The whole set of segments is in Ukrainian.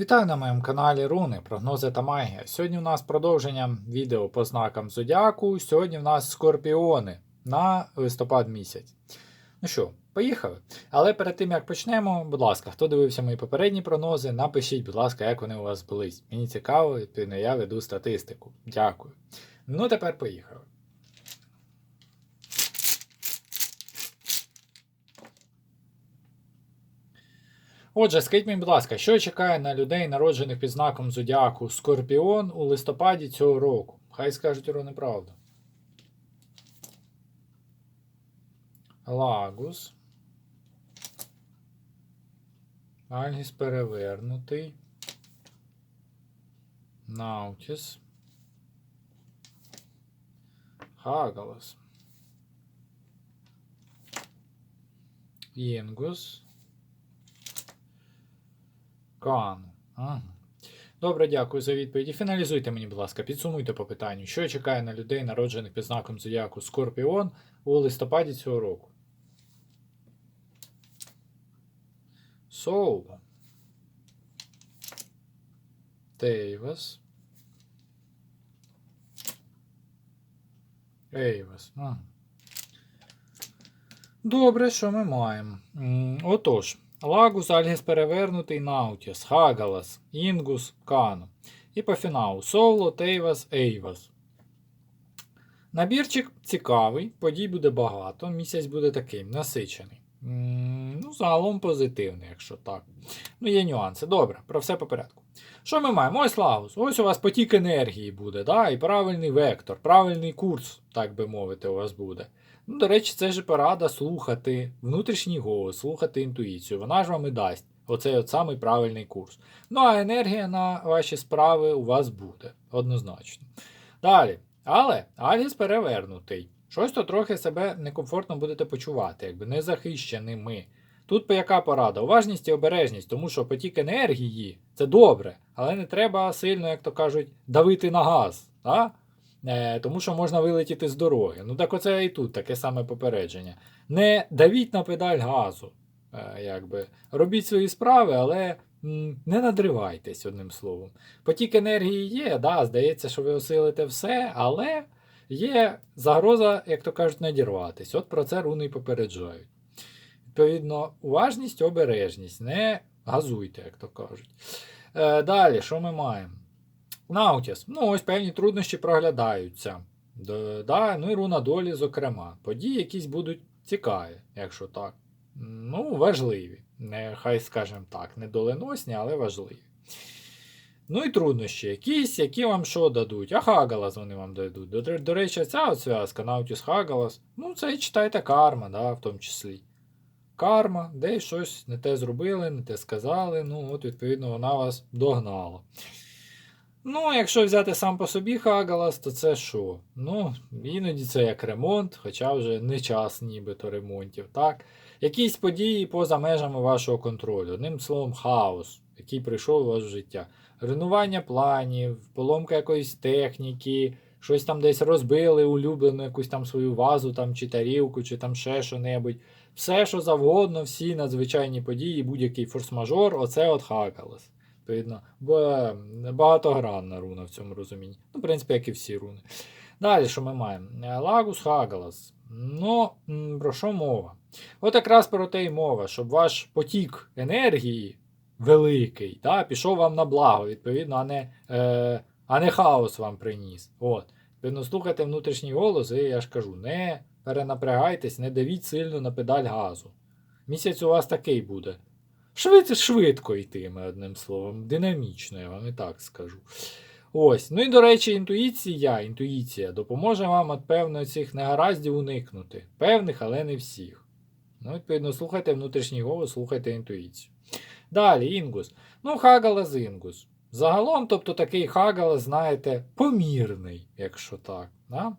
Вітаю на моєму каналі Руни, прогнози та магія. Сьогодні у нас продовження відео по знакам Зодіаку. Сьогодні в нас скорпіони на листопад місяць. Ну що, поїхали. Але перед тим як почнемо, будь ласка, хто дивився мої попередні прогнози, напишіть, будь ласка, як вони у вас були. Мені цікаво, я веду статистику. Дякую. Ну, тепер поїхали. Отже, скажіть мені, будь ласка, що чекає на людей, народжених під знаком Зодіаку Скорпіон у листопаді цього року? Хай скажуть про неправду. Лагус. Альгіс перевернутий. Наутіс. Хагалас. Інгус. Кан. Ага. Добре, дякую за відповіді. Фіналізуйте мені, будь ласка, підсумуйте по питанню, що чекає на людей, народжених під знаком зодіаку Скорпіон у листопаді цього року. Соул. Тейвас. Ейвас. Ага. Добре, що ми маємо? Отож. Лагус, Альгіс перевернутий, Наутіс, Хагалас, Інгус, Кано. І по фіналу Соло, Тейвас, Ейвас. Набірчик цікавий, подій буде багато, місяць буде таким, насичений. Ну, загалом позитивний, якщо так. Ну, є нюанси. Добре, про все по порядку. Що ми маємо? Ось Лагус. Ось у вас потік енергії буде, да? і правильний вектор, правильний курс, так би мовити, у вас буде. Ну, до речі, це ж порада слухати внутрішній голос, слухати інтуїцію. Вона ж вам і дасть оцей от самий правильний курс. Ну, а енергія на ваші справи у вас буде, однозначно. Далі. Але Альгіс перевернутий. Щось то трохи себе некомфортно будете почувати, якби не захищеними. Тут яка порада? Уважність і обережність, тому що потік енергії це добре, але не треба сильно, як то кажуть, давити на газ. Да? Е, тому що можна вилетіти з дороги. Ну так оце і тут таке саме попередження. Не давіть на педаль газу. Е, якби. Робіть свої справи, але не надривайтесь одним словом. Потік енергії є, да, здається, що ви осилите все, але є загроза, як то кажуть, надірватись. От про це руни попереджають. Відповідно, уважність, обережність. Не газуйте, як то кажуть. Е, далі, що ми маємо? Наутіс. Ну, ось певні труднощі проглядаються. Да, ну і руна долі, зокрема. Події якісь будуть цікаві, якщо так. Ну, важливі. Не, хай скажемо так, не доленосні, але важливі. Ну і труднощі якісь, які вам що дадуть. А Хагалас вони вам дадуть. До, до речі, ця от зв'язка Наутіс Хагалас. Ну, це і читайте карма, да, в тому числі. Карма, де щось не те зробили, не те сказали. Ну, от, відповідно, вона вас догнала. Ну, якщо взяти сам по собі Хагалас, то це що? Ну, іноді це як ремонт, хоча вже не час нібито ремонтів, так? Якісь події поза межами вашого контролю. Одним словом, хаос, який прийшов у вас в життя. Руйнування планів, поломка якоїсь техніки, щось там десь розбили, улюблену якусь там свою вазу, там, чи тарілку, чи там ще що-небудь. Все, що завгодно, всі надзвичайні події, будь-який форс-мажор, оце от Хагалас. Відповідно, бо багатогранна руна в цьому розумінні. Ну, в принципі, як і всі руни. Далі, що ми маємо? Лагус Хагалас. Ну, про що мова? От якраз про те й мова, щоб ваш потік енергії великий, да, пішов вам на благо, відповідно, а не, е, а не хаос вам приніс. От. Відповідно, слухайте внутрішній голос, і я ж кажу, не перенапрягайтесь, не давіть сильно на педаль газу. Місяць у вас такий буде. Швидко, швидко йтиме, одним словом, динамічно, я вам і так скажу. Ось. Ну і до речі, інтуїція, інтуїція допоможе вам від певно цих негараздів уникнути. Певних, але не всіх. Ну, відповідно, слухайте внутрішній голос, слухайте інтуїцію. Далі, інгус. Ну, Хагалас інгус. Загалом, тобто такий Хагалас, знаєте, помірний, якщо так. Да?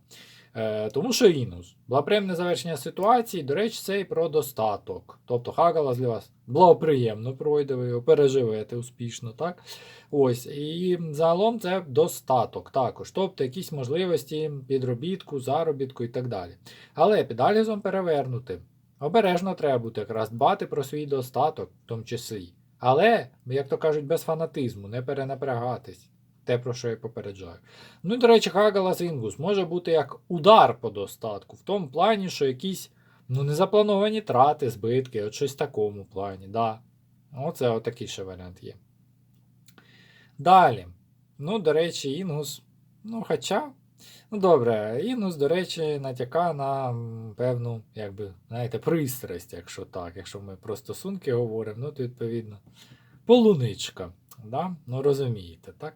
Е, тому що інус. Благоприємне завершення ситуації, до речі, це і про достаток. Тобто Хагалас для вас благоприємно пройде, ви його переживете успішно, так? Ось, і загалом це достаток також. Тобто якісь можливості підробітку, заробітку і так далі. Але під Альгізом перевернути. Обережно треба бути якраз дбати про свій достаток, в тому числі. Але, як то кажуть, без фанатизму, не перенапрягатись. Те, про що я попереджаю. Ну і, до речі, Хагалас Інгус може бути як удар по достатку, в тому плані, що якісь ну, незаплановані трати, збитки, от щось в такому плані. Да. Оце отакий ще варіант є. Далі. Ну, до речі, Інгус. Ну, хоча. Ну, добре, Інгус, до речі, натяка на певну, якби, знаєте, пристрасть, якщо так. Якщо ми про стосунки говоримо, ну, то відповідно. Полуничка. Да? Ну, розумієте, так?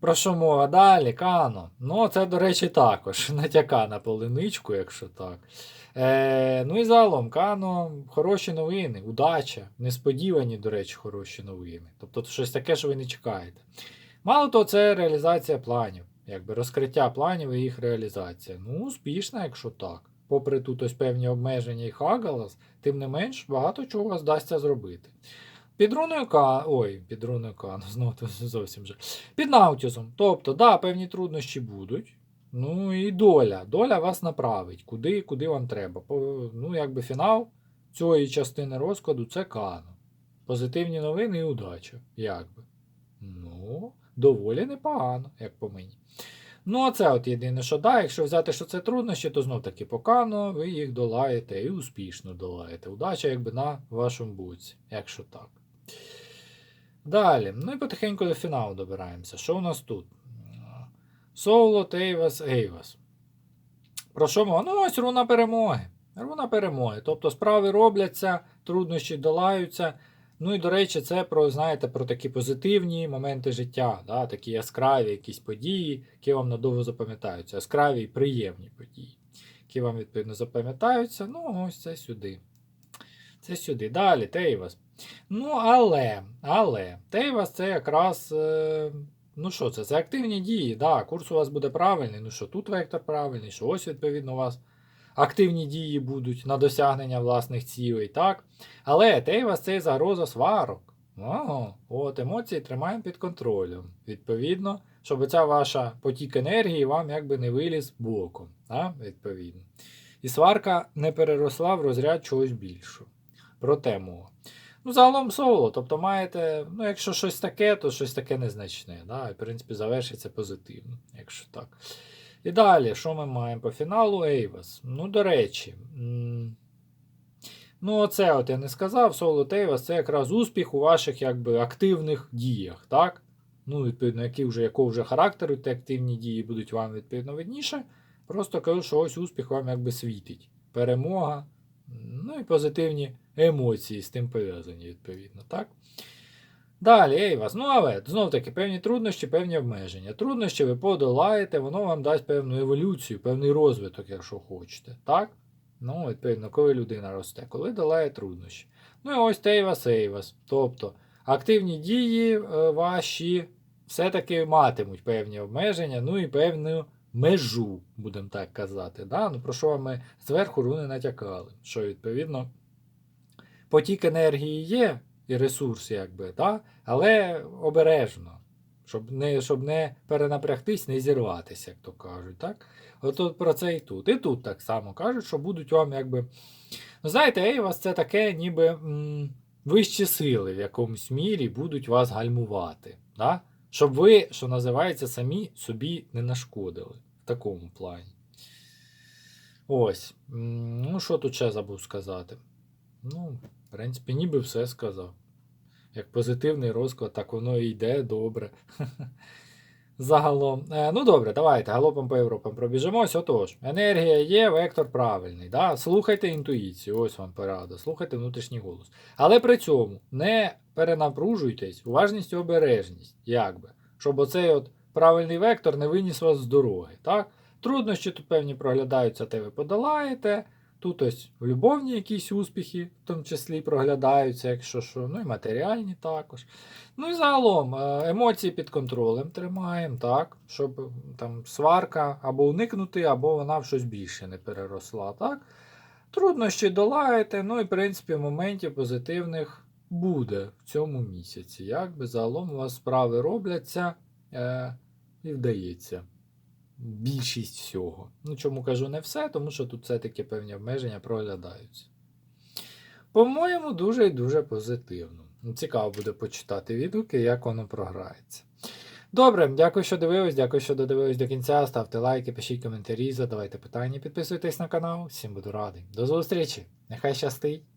Про що мова далі? Кано. Ну, це, до речі, також натяка на полуничку, якщо так. Е, ну і загалом, Кано, хороші новини, удача, несподівані, до речі, хороші новини. Тобто щось таке, що ви не чекаєте. Мало того, це реалізація планів, якби розкриття планів і їх реалізація. Ну, успішна, якщо так. Попри тут ось певні обмеження і хагалас, тим не менш багато чого вас вдасться зробити. Під руною К. Ой, під руною К, ну знову зовсім вже. Під Наутісом. Тобто, да, певні труднощі будуть. Ну і доля. Доля вас направить, куди, куди вам треба. Ну, якби фінал цієї частини розкладу це Кано. Позитивні новини і удача. Якби. Ну, доволі непогано, як по мені. Ну, а це от єдине, що да, якщо взяти, що це труднощі, то знов таки по Кано ви їх долаєте і успішно долаєте. Удача якби на вашому боці, якщо так. Далі. Ну і потихеньку до фіналу добираємося. Що у нас тут? Соло, Тейвас, Ейвас. Про що мова? Ну, ось руна перемоги. Руна перемоги. Тобто справи робляться, труднощі долаються. Ну і, до речі, це про, знаєте, про такі позитивні моменти життя, да? такі яскраві якісь події, які вам надовго запам'ятаються. Яскраві і приємні події, які вам, відповідно, запам'ятаються. Ну, ось це сюди. Це сюди. Далі, Тейвас. Ну, але, але, Тейвас це якраз. Е, ну що це? Це активні дії. Да, курс у вас буде правильний. Ну що тут вектор правильний, що ось, відповідно, у вас активні дії будуть на досягнення власних цілей, так? Але Тейвас це загроза сварок. Ого, от емоції тримаємо під контролем. Відповідно, щоб ця ваша потік енергії вам якби не виліз боком. Да? Відповідно. І сварка не переросла в розряд чогось більшого. Проте мова. Ну, загалом соло, тобто маєте, ну, якщо щось таке, то щось таке незначне. Да? В принципі, завершиться позитивно, якщо так. І далі, що ми маємо по фіналу Ейвас? Ну, до речі. Ну, оце от я не сказав, соло Тейвас це якраз успіх у ваших якби, активних діях, так? Ну, відповідно, які вже, якого вже характеру ті активні дії будуть вам відповідно видніше. Просто кажу, що ось успіх вам якби світить. Перемога, ну і позитивні емоції з тим пов'язані, відповідно, так? Далі, Ейвас, ну але знов таки певні труднощі, певні обмеження. Труднощі ви подолаєте, воно вам дасть певну еволюцію, певний розвиток, якщо хочете. Так? Ну, відповідно, коли людина росте, коли долає труднощі. Ну і ось Тейвас Ейвас. Тобто активні дії е, ваші все-таки матимуть певні обмеження, ну і певну межу, будемо так казати. Да? Ну, про що ми зверху руни натякали? Що відповідно потік енергії є і ресурс, якби, да? але обережно, щоб не, щоб не перенапрягтись, не зірватися, як то кажуть. так? От про це і тут. І тут так само кажуть, що будуть вам якби. Ну, знаєте, Ейвас це таке, ніби м, вищі сили в якомусь мірі будуть вас гальмувати. Да? Щоб ви, що називається, самі собі не нашкодили такому плані. Ось. Ну, що тут ще забув сказати? Ну, в принципі, ніби все сказав. Як позитивний розклад, так воно і йде добре. Загалом. Е, ну добре, давайте галопом по Європам пробіжимось. Отож, енергія є, вектор правильний. Да? Слухайте інтуїцію, ось вам порада, слухайте внутрішній голос. Але при цьому не перенапружуйтесь, уважність і обережність, якби, щоб оцей от правильний вектор не виніс вас з дороги. Так? Труднощі тут певні проглядаються, те ви подолаєте. Тут ось в любовні якісь успіхи, в тому числі проглядаються, якщо що, ну і матеріальні також. Ну і загалом е, емоції під контролем тримаємо, так, щоб там сварка або уникнути, або вона в щось більше не переросла. так. Труднощі долаєте, ну і в принципі моментів позитивних буде в цьому місяці. Якби загалом у вас справи робляться е, і вдається більшість всього. Ну, чому кажу не все, тому що тут все-таки певні обмеження проглядаються. По-моєму, дуже і дуже позитивно. Ну, Цікаво буде почитати відгуки, як воно програється. Добре, дякую, що дивились, дякую, що додивились до кінця. Ставте лайки, пишіть коментарі, задавайте питання, підписуйтесь на канал. Всім буду радий. До зустрічі! Нехай щастить!